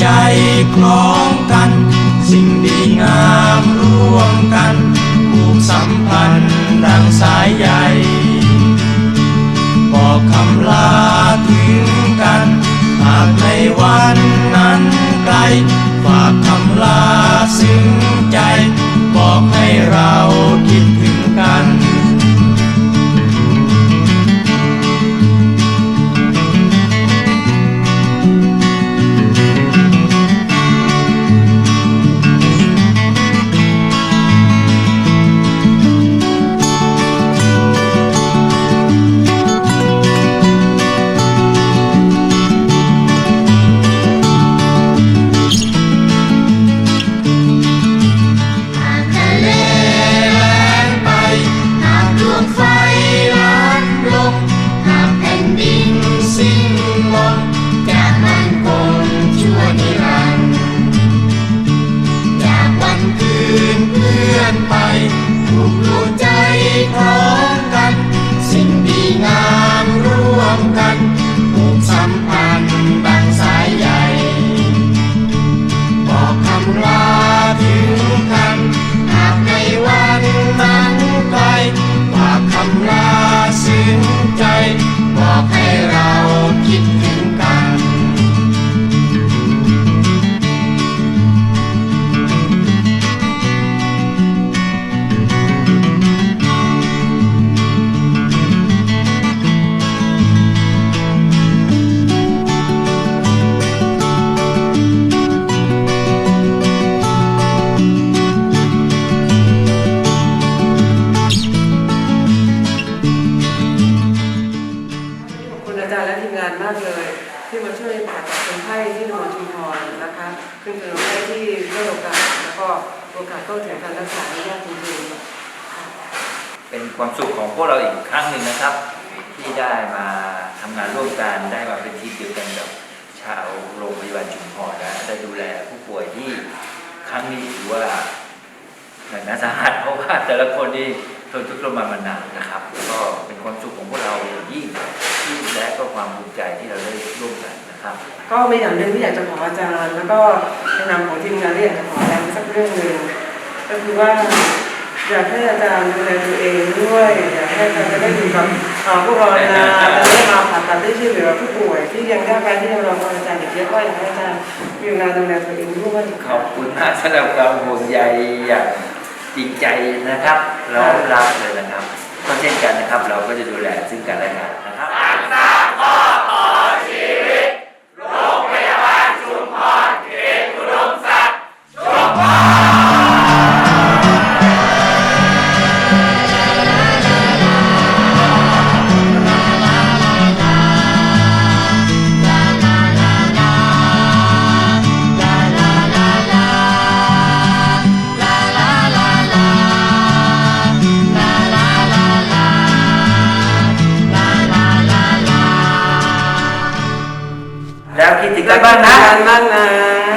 ใจคล้องกัน สิ่งดีงามร่วมกันผูกสัมพันธ์ดังสายใยบอกคำลาถึงกัน หากในวันนั้นไกลฝาก ที่โรงพยาบาลชุมพรนะคะซึ่งเป็นคนไข้ที่ได้โอกาสแล้วก็โอกาสเข้าถึงการรักษาได้ยากจริงๆค่ะเป็นความสุขของพวกเราอีกครั้งหนึ่งนะครับ ที่ได้มาทำงานร่วมกันได้มาเป็นทีมเดียวกันกับชาวโรงพยาบาลชุมพรนะได้ดูแลผู้ป่วยที่ครั้งนี้ถือว่าหนักหนาสาหัสเพราะว่าแต่ละคนนี่ทนทุกข์ทรมานมานานนะครับ ก็เป็นความสุขของพวกเราอย่างยิ่งที่และก็ความภูมิใจที่เราได้ร่วมกัน ครับก็มีอย่างหนึ่งที่อยากจะขออาจารย์ แล้วก็ในนามของทีมงานที่อยากจะขออาจารย์สักเรื่องหนึ่งก็คือว่าอยากให้อาจารย์ดูแลตัวเองด้วยอยากให้อาจารย์ได้อยู่กับพวกเรานานจะได้มาผ่าตัดได้ช่วยเหลือผู้ป่วย ที่ยังยากไร้ที่ยังรอคอยอาจารย์อีกเยอะก็อยากให้อาจารย์มีเวลาดูแลตัวเองด้วยขอบคุณมากสำหรับความห่วงใยอย่างจริงใจนะครับเรารักเลยนะครับก็เช่นกันนะครับ เราก็จะดูแลซึ่งกันและกัน น